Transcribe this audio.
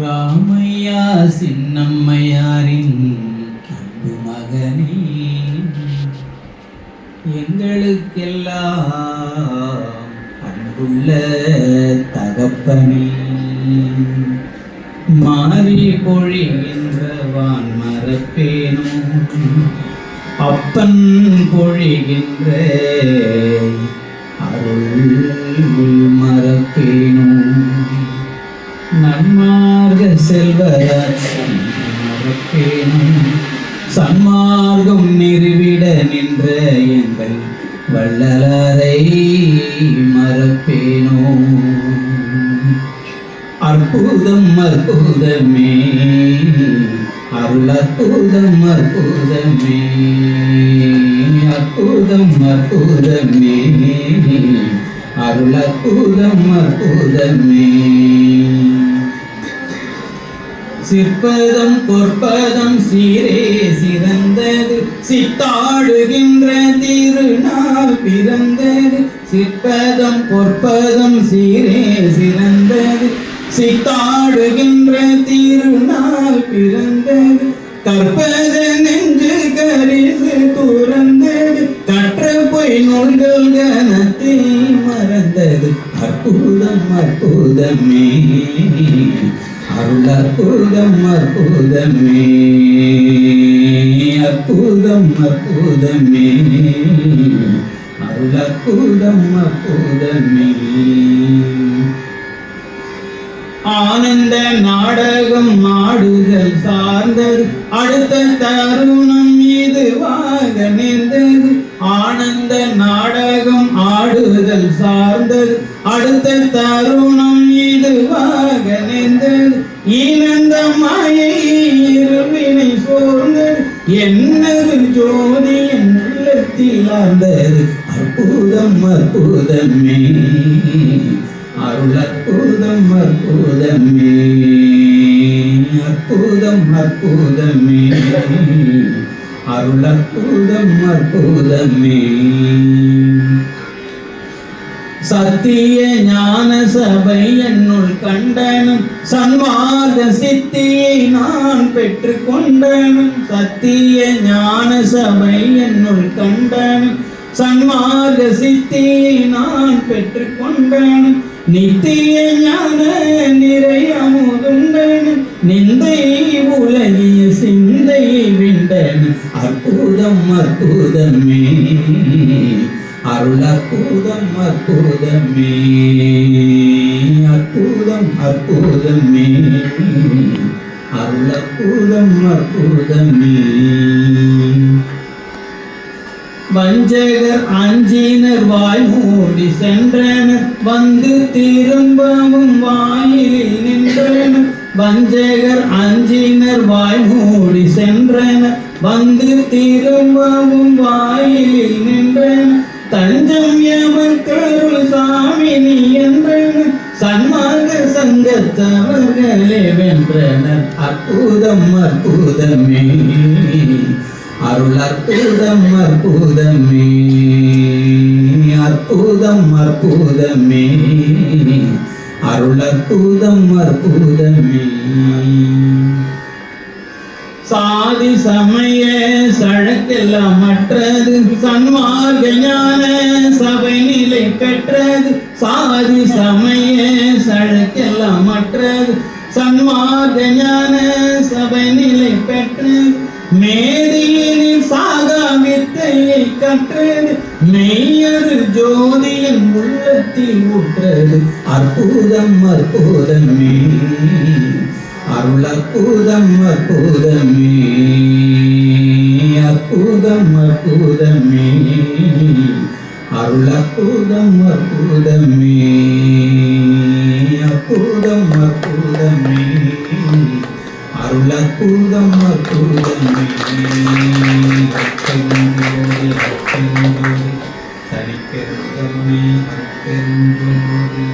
ராமையா சின்னம்மையாரின் அன்பு மகனே எங்களுக்கெல்லாம் அன்புள்ள தகப்பனே. மாறி பொழிகின்ற வான் மறப்பேனும் அப்பன் பொழிகின்ற அருள். மறப்பேனும் சன்மார்க்கம் நிறுவிட நின்ற எங்கள் வள்ளலரை மறப்பேனோ? அற்புதம் அற்புதமே. அருள் அற்புதம் அற்புதமே. அற்புதம் அற்புதமே. அருள் அற்புதம் அற்புதமே. சிற்பதம் பொற்பதம் சீரே சிறந்தது. சித்தாடுகின்ற திருநாள் பிறந்தது. சிற்பதம் பொற்பதம் சீரே சிறந்தது. சித்தாடுகின்ற திருநாள் பிறந்தது. கற்பத நெஞ்சு கரிசு துறந்தது. கற்ற பொய் நூல்கள் கனத்தை மறந்தது. அற்புதம் அற்புதமே. அருள் அற்புதம் அற்புதமே. அற்புதம் அற்புதமே. அருள் அற்புதம் அற்புதமே. ஆனந்த நாடகம் ஆடுதல் சார்ந்தது. அடுத்த தருணம் இதுவாக நின்றது. ஆனந்த நாடகம் ஆடுதல் சார்ந்தது. அடுத்த தருணம் என்னது ஜோதி என் உள்ளத்தில் ஆர்ந்தது அற்புதம் அற்புதமே. அருள் அற்புதம் அற்புதமே. அற்புதம் அற்புதமே. அருள் அற்புதம் அற்புதமே. சத்திய ஞான சபை என்னுள் கண்டனும் சன்மார்க்க சித்தியை நான் பெற்று கொண்டனும். சத்திய ஞான சபை என்னுள் கண்டனும் சன்மார்க்க சித்தியை நான் பெற்று கொண்டனும். நித்திய ஞான நிறை அமுதுண்டனும் நிந்தை உலகிய சிந்தை விண்டன அற்புதம் அற்புதமே. அருள் அற்புதம் அற்புதமே அற்புதம் அற்புதமே அருள் அற்புதம் அற்புதமே வஞ்சகர் அஞ்சினர் வாய் மூடி சென்றனர். வந்து திரும்பவும் வாயிலில் நின்றனர். வஞ்சகர் அஞ்சினர் வாய் மூடி சென்றனர். வந்து சங்கத்தவர்களே அற்புதம் அற்புதமே. அருள் அற்புதம் அற்புதமே. அற்புதம் அற்புதமே. அருள் அற்புதம் அற்புதமே. சாதி சமய சழக்கெல்லாம் மற்றது சன்மார்க ஞான சபை நிலை பெற்றது சாதி சமய சழக்கெல்லாம் மற்றது சன்மார்க்க ஞான சபை நிலை பெற்றது மேதியினில் சாகா வித்தையை கற்றது மெய்யரு ஜோதியின் உள்ளத்தில் ஊற்றது அற்புதம் அற்புதமே அருள் அற்புதம் அற்புதமே அற்புதம் அற்புதமே அருள் அற்புதம் அற்புதமே அற்புதம் அற்புதமே அருள் அற்புதம் அற்புதமே அற்பெருஞ்சோதி, அற்பெருஞ்சோதி,